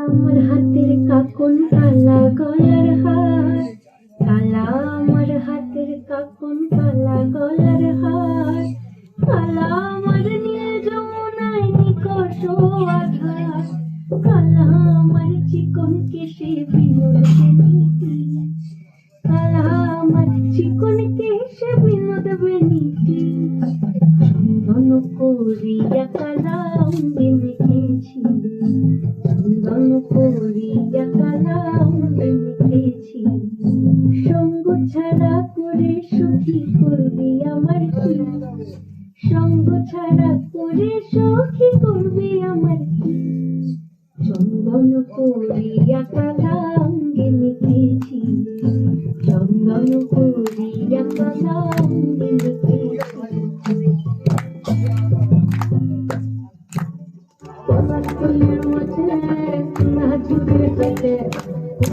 আমার হাতের কাকন কালা গলার হার। কালা আমার হাতের কাকন কালা গলার হার। কালা আমার নীল যমুনায় নিকষ আধার কালা আমার চিকন কেশে বিনোদে কালা আমার চিকন কেশে বিনোদবে নীতি। চন্দন করিয়া কালা চন্দন করিয়া কালা অঙ্গে সঙ্গ ছাড়া করে সুখী করবি আমার কি সঙ্গ ছাড়া করে সখী করবি আমার কি চন্দন আমার ফুলের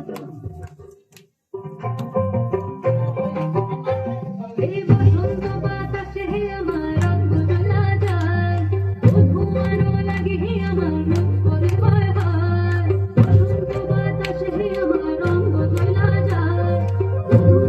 আমার রঙ